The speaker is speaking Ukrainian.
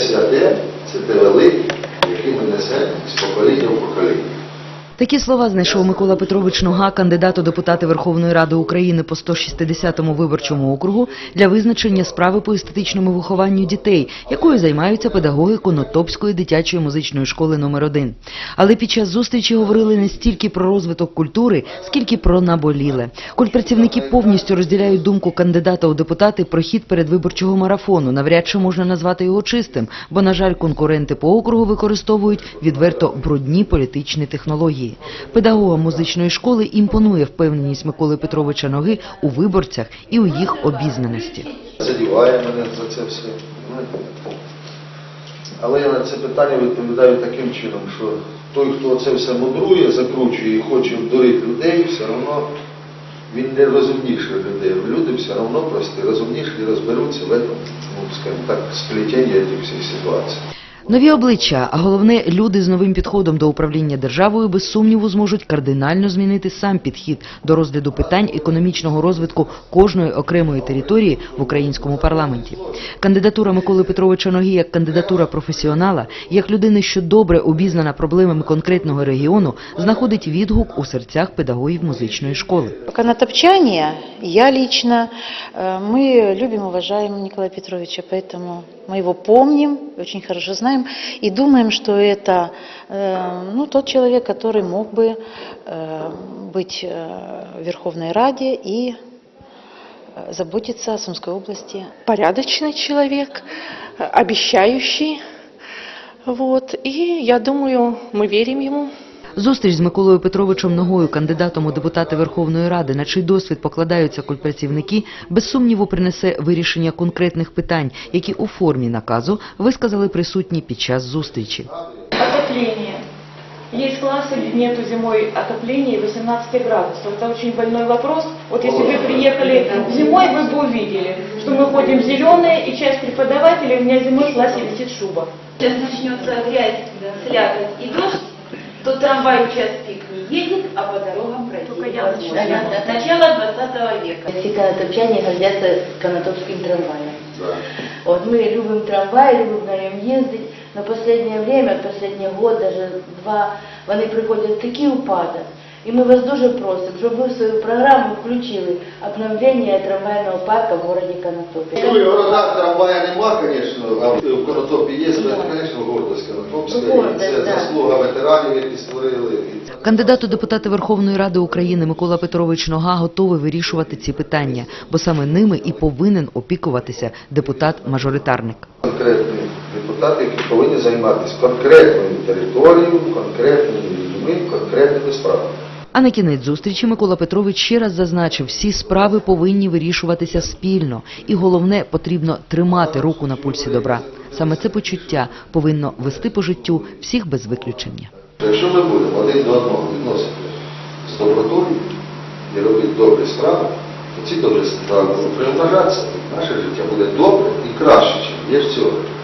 святе це те велике, яким ми несемо з покоління в покоління. Такі слова знайшов Микола Петрович Нога, кандидат у депутати Верховної Ради України по 160-му виборчому округу для визначення справи по естетичному вихованню дітей, якою займаються педагоги Конотопської дитячої музичної школи номер 1 Але під час зустрічі говорили не стільки про розвиток культури, скільки про наболіле. Культпрацівники повністю розділяють думку кандидата у депутати про хід передвиборчого марафону. Навряд чи можна назвати його чистим, бо, на жаль, конкуренти по округу використовують відверто брудні політичні технології. Педагогам музичної школи імпонує впевненість Миколи Петровича Ноги у виборцях і у їх обізнаності. задіває мене за це все. Але я на це питання відповідаю таким чином, що той, хто це все мудрує, закручує і хоче обдурити людей, все одно він не розумніший людей. Люди все одно прості, розумніші і розберуться в этом, ну, скажімо так, сплетенні цих всіх ситуацій. Нові обличчя, а головне, люди з новим підходом до управління державою без сумніву зможуть кардинально змінити сам підхід до розгляду питань економічного розвитку кожної окремої території в українському парламенті. Кандидатура Миколи Петровича Ноги як кандидатура професіонала, як людини, що добре обізнана проблемами конкретного регіону, знаходить відгук у серцях педагогів музичної школи. Конотопчане, я лично, э, мы любим, уважаем Николая Петровича, поэтому мы его помним, очень хорошо знаем и думаем, что это э, ну, тот человек, который мог бы э, быть э, в Верховной Раде и э, заботиться о Сумской области. порядочный человек, обещающий. Вот. И я думаю, мы верим ему. Зустріч з Миколою Петровичем Ногою, кандидатом у депутати Верховної Ради, на чий досвід покладаються культпрацівники, без сумніву принесе вирішення конкретних питань, які у формі наказу висказали присутні під час зустрічі. Отопление. Есть классы, где нету зимой отопления и 18 градусов. Это очень больной вопрос. Вот если вы приехали зимой, вы бы увидели, что мы ходим зеленые, и часть преподавателей, у меня зимой в классе висит шуба. Сейчас начнется грязь, слякоть и дождь, то трамвай участок не едет, а по дорогам пройти Только я невозможно. начала. Начала 20 века. Всі канатопчане гордяться канатопським трамваєм. Вот мы любим трамвай, любим на нем ездить, но последнее время, последний год, даже два, вони приходять в такий упадок. І ми вас дуже просимо, щоб ви в свою програму включили обновлення трамвайного парка в городі Конотопі. Ну, в городах трамвая нема, звісно, а в Конотопі є, це, звісно, гордость Конотопська, це заслуга ветеранів, які створили. Кандидат у депутати Верховної Ради України Микола Петрович Нога готовий вирішувати ці питання, бо саме ними і повинен опікуватися депутат-мажоритарник. конкретні депутати, які повинні займатися конкретною територією, конкретними людьми, конкретними справами. А на кінець зустрічі Микола Петрович ще раз зазначив, всі справи повинні вирішуватися спільно, і головне потрібно тримати руку на пульсі добра. Саме це почуття повинно вести по життю всіх без виключення. Якщо ми будемо один до одного відносити з добротою і робити добрі справи, то ці добрі справи будуть примножатися, наше життя буде добре і краще, ніж сьогодні.